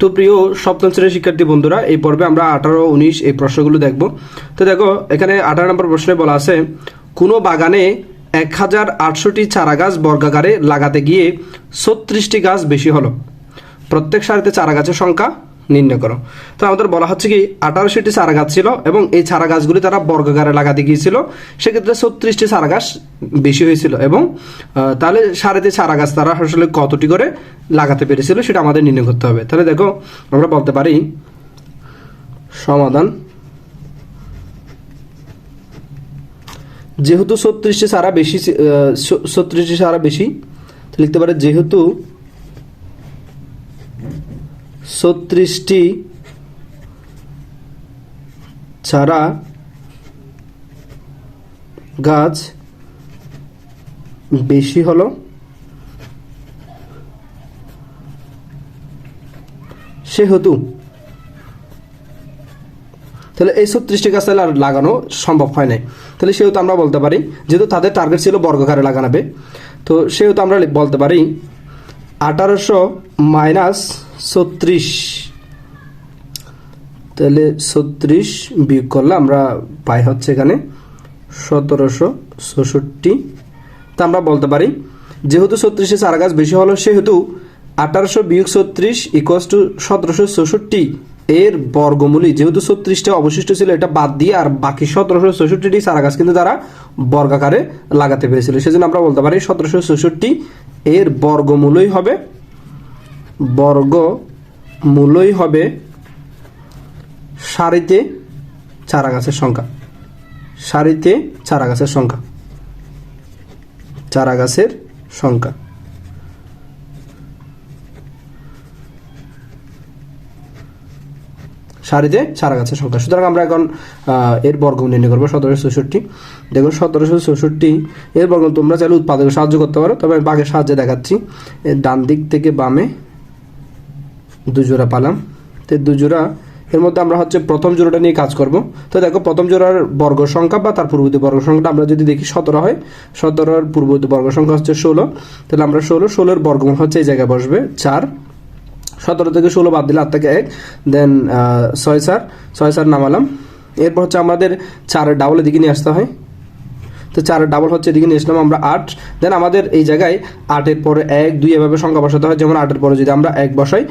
তো প্রিয় সপ্তম শ্রেণির শিক্ষার্থী বন্ধুরা, এই পর্বে আমরা আঠারো, উনিশ এই প্রশ্নগুলো দেখব। তো দেখো, এখানে আঠারো নম্বর প্রশ্নে বলা আছে, কোনো বাগানে এক হাজার আটশোটি চারা গাছ বর্গাকারে লাগাতে গিয়ে ছত্রিশটি গাছ বেশি হলো। প্রত্যেক সারিতে চারা গাছের সংখ্যা নির্ণয় করো। তো আমাদের বলা হচ্ছে কি, আঠারোশোটি চারা গাছ ছিল এবং এই চারা গাছগুলি তারা বর্গাকারে লাগাতে গিয়েছিল। সেক্ষেত্রে ছত্রিশটি চারা গাছ বেশি হয়েছিল এবং তাহলে সারিতে চারা গাছ তারা আসলে কতটি করে লাগাতে পেরেছিল সেটা আমাদের নির্ণয় করতে হবে। তাহলে দেখো, আমরা বলতে পারি, সমাধান। যেহেতু ছত্রিশটি চারা বেশি ছত্রিশটি চারা বেশি লিখতে পারে, যেহেতু ছত্রিশটি চারা গাছ বেশি হলো। সেহেতু তাহলে এই ছত্রিশটি গাছ তাহলে আর লাগানো সম্ভব হয় নাই। তাহলে সেহেতু আমরা বলতে পারি, যেহেতু তাদের টার্গেট ছিল বর্গকারে লাগানাবে তো সেহেতু আমরা বলতে পারি আঠারোশো মাইনাস ছত্রিশ। তাহলে ছত্রিশ বিয়োগ করলে আমরা পাই হচ্ছে এখানে সতেরোশো ষষট্টি তা আমরা বলতে পারি, যেহেতু ছত্রিশে চারা গাছ বেশি হলো, সেহেতু আঠারোশো বিয়োগ ছত্রিশ ইকোয়াস টু সতেরোশো চৌষট্টি এর বর্গমূলই যেহেতু ছত্রিশটা অবশিষ্ট ছিল, এটা বাদ দিয়ে আর বাকি সতেরোশো চৌষট্টিটি চারা গাছ কিন্তু তারা বর্গাকারে লাগাতে পেরেছিল। সেজন্য আমরা বলতে পারি সতেরোশো চৌষট্টি এর বর্গমূলই হবে বর্গ মূলই হবে সারিতে চারা গাছের সংখ্যা। সারিতে চারা গাছের সংখ্যা। চারা গাছের সংখ্যা। সারিতে চারা গাছের সংখ্যা। সুতরাং আমরা এখন এর বর্গ নির্ণয় করব সতেরোশো চৌষট্টি। দেখুন, সতেরোশো চৌষট্টি, এর বর্গ তোমরা চাইলে উৎপাদকে সাহায্য করতে পারো। তবে আমি বাঘের সাহায্যে দেখাচ্ছি। ডান দিক থেকে বামে দুজোড়া পালাম। তো দুজোড়া এর মধ্যে আমরা হচ্ছে প্রথম জোড়াটা নিয়ে কাজ করব। তো দেখো, প্রথম জোড়ার বর্গ সংখ্যা বা তার পূর্ববর্তী বর্গ সংখ্যাটা আমরা যদি দেখি সতেরো হয়, সতেরোর পূর্ববর্তী বর্গ সংখ্যা হচ্ছে ষোলো। তাহলে আমরা ষোলো, ষোলোর বর্গমূল হচ্ছে এই জায়গায় বসবে চার। সতেরো থেকে ষোলো বাদ দিলে আট থেকে এক, দেন ছয় চার ছয় চার নামালাম। এরপর হচ্ছে আমাদের চারের ডাবল দিকে নিয়ে আসতে হয়। তো চার ডাবল হচ্ছে, এদিকে নিয়ে আসলাম আমরা আট। দেন আমাদের এই জায়গায় আটের পরে এক, দুই এভাবে সংখ্যা বসাতে হয়। যেমন আটের পরে যদি আমরা এক বসাই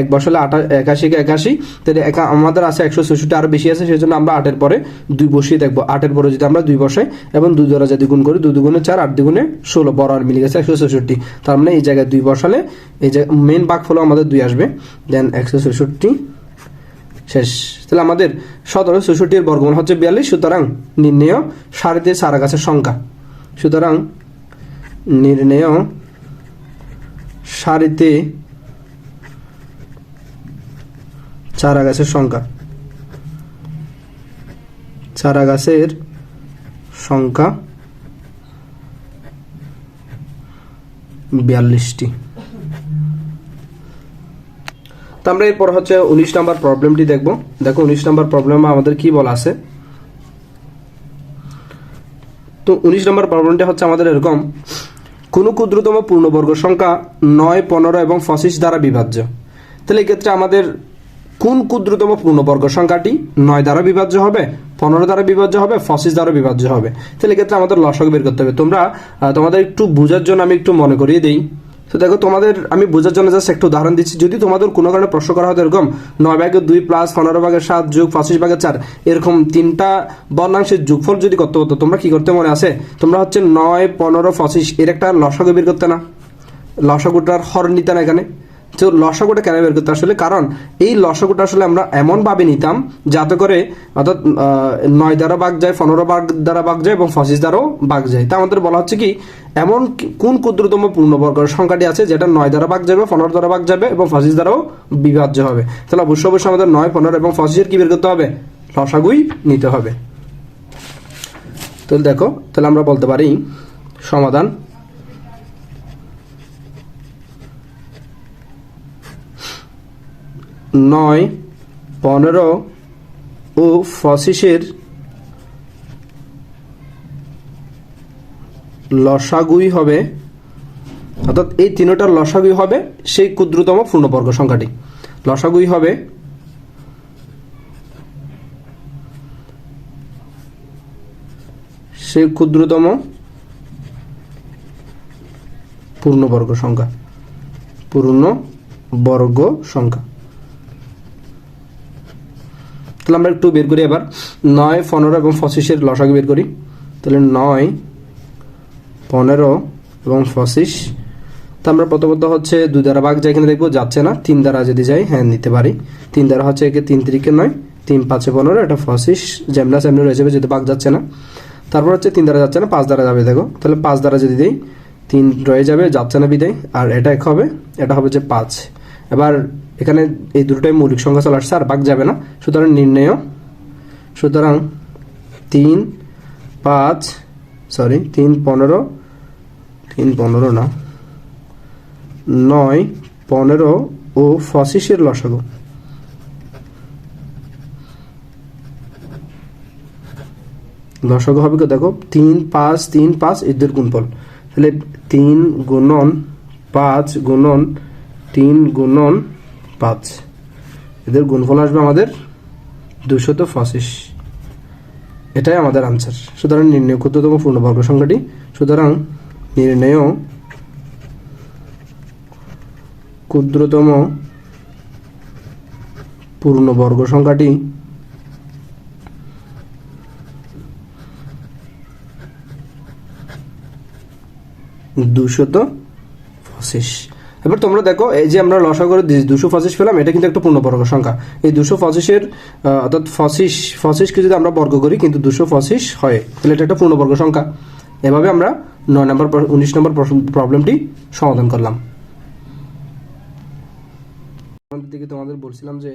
এক বসালে আটা একাশিকে একাশি, তাহলে একা আমাদের আছে একশো চৌষট্টি আরও বেশি আছে সেই জন্য আমরা আটের পরে দুই বসিয়ে দেখব। আটের পরে যদি আমরা দুই বসাই এবং দুই দ্বারা যদি গুণ করি, দুই দুগুণে চার, আট দুগুণে ষোলো বড় আর মিলে গেছে একশো চৌষট্টি তার মানে এই জায়গায় দুই বসালে, এই যে মেন বাঘ ফলো আমাদের দুই আসবে। দেন একশো চৌষট্টি শেষ। তাহলে আমাদের সতেরো চৌষট্টির বর্গমূল হচ্ছে বিয়াল্লিশ, সুতরাং নির্ণেয় সারিতে চারা গাছের সংখ্যা। সুতরাং নির্ণেয় সারিতে চারা গাছের সংখ্যা। চারা গাছের সংখ্যা বিয়াল্লিশটি। তো আমরা এরপর হচ্ছে উনিশ নাম্বার প্রবলেমটি দেখব। দেখো, উনিশ নাম্বার প্রবলেম আমাদের কি বলা আছে? তো উনিশ নম্বর প্রবলেমটা হচ্ছে আমাদের এরকম। কোনো ক্ষুদ্রতম পূর্ণবর্গ সংখ্যা নয়, পনেরো এবং পঁচিশ দ্বারা বিভাজ্য। তাহলে এক্ষেত্রে আমাদের কোন ক্ষুদ্রতম পূর্ণবর্গ সংখ্যাটি নয় দ্বারা বিভাজ্য হবে, পনেরো দ্বারা বিভাজ্য হবে, পঁচিশ দ্বারা বিভাজ্য হবে? তাহলে এক্ষেত্রে আমাদের লসক বের করতে হবে। তোমরা তোমাদের একটু বোঝার জন্য আমি একটু মনে করিয়ে দিই। তো দেখো, তোমাদের আমি বোঝার জন্য জাস্ট একটু উদাহরণ দিচ্ছি। যদি তোমাদের কোনো কারণে প্রশ্ন করা হয়, এরকম নয় ভাগের দুই প্লাস পনেরো ভাগের সাত যোগ পঁচিশ ভাগে চার, এরকম তিনটা বর্ণাংশের যোগফল যদি করতে হতো, তোমরা কি করতে মনে আছে? তোমরা হচ্ছে নয়, পনেরো, পঁচিশ, এর একটা লসাগু বের করতে না। লসাগুটার হর নিতে না এখানে। তো লসাগুটা কেন বের করতে আসলে? কারণ এই লসাগুটা আসলে আমরা এমনভাবে নিতাম যাতে করে অর্থাৎ নয় দ্বারা বাঘ যায়, পনেরো বাঘ দ্বারা বাঘ যায় এবং পঁচিশ দ্বারাও বাঘ যায়। তা আমাদের বলা হচ্ছে কি, এমন কোন ক্ষুদ্রতম পূর্ণবর্গ সংখ্যাটি আছে যেটা নয় দ্বারা বাঘ যাবে, পনেরো দ্বারা বাঘ যাবে এবং পঁচিশ দ্বারাও বিভাজ্য হবে। তাহলে অবশ্যই অবশ্যই আমাদের নয়, পনেরো এবং পঁচিশের কি বের করতে হবে? লসাগুই নিতে হবে। তাহলে দেখো, তাহলে আমরা বলতে পারি সমাধান নয়, পনেরো ও পঁচিশের লসাগুই হবে। অর্থাৎ এই তিনটার লসাগুই হবে সেই ক্ষুদ্রতম পূর্ণবর্গ সংখ্যাটি। লসাগুই হবে সেই ক্ষুদ্রতম পূর্ণবর্গ সংখ্যা। পূর্ণ বর্গ সংখ্যা। তাহলে আমরা একটু বের করি এবার। নয়, পনেরো এবং পঁচিশের লসাগু বের করি। তাহলে নয়, পনেরো এবং পঁচিশ। তো আমরা প্রথমত হচ্ছে দুই দ্বারা ভাগ যাই কিনা দেখব, যাচ্ছে না। তিন দ্বারা যদি যাই হ্যাঁ নিতে পারি। তিন দ্বারা হচ্ছে একে তিন তিরিকে নয়, তিন পাঁচে পনেরো, এটা পঁচিশ। যেমনা সেমনি রয়ে যাবে যেহেতু ভাগ যাচ্ছে না। তারপর হচ্ছে তিন দ্বারা যাচ্ছে না, পাঁচ দ্বারা যাবে, দেখো। তাহলে পাঁচ দ্বারা যদি দিই, তিন রয়ে যাবে, যাচ্ছে না বিদায়। আর এটা এক হবে, এটা হবে যে পাঁচ। এবার এখানে এই দুটোটাই মৌলিক সংখ্যা চলে আসছে, আর ভাগ যাবে না। সুতরাং নির্ণয়, সুতরাং তিন, পাঁচ সরি তিন, পনেরো তিন, পনেরো না, নয়, পনেরো ও পঁচিশের লসাগু। লসাগু হবে কি দেখো, তিন, পাঁচ তিন, পাঁচ, এদের গুণফল। তাহলে তিন গুণন, পাঁচ গুণন, তিন গুণন পাঁচ। এদের গুণফল আসবে আমাদের দুশত পঁচিশ। এটাই আমাদের আনসার সুতরাং নির্ণয় ক্ষুদ্রতম পূর্ণবর্গ সংখ্যাটি। সুতরাং নির্ণয় ক্ষুদ্রতম পূর্ণবর্গ সংখ্যাটি দুশত পঁচিশ। এবার তোমরা দেখো, এই যে আমরা লসা করে দুশো পঁচিশ পেলাম, এটা কিন্তু একটা পূর্ণবর্গ সংখ্যা। এই দুশো পঁচিশের অর্থাৎ পঁচিশ, পঁচিশকে যদি আমরা বর্গ করি, কিন্তু দুশো পঁচিশ হয়, তাহলে এটা একটা পূর্ণবর্গ সংখ্যা। এভাবে আমরা নয় নম্বর উনিশ নম্বর প্রবলেমটি সমাধান করলাম। দিকে তোমাদের বলছিলাম যে,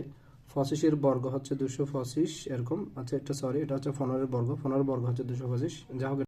পঁচিশের বর্গ হচ্ছে দুশো পঁচিশ, এরকম। আচ্ছা এটা সরি এটা হচ্ছে ফোনারের বর্গ ফোনারের বর্গ হচ্ছে দুশো পঁচিশ। যা হোক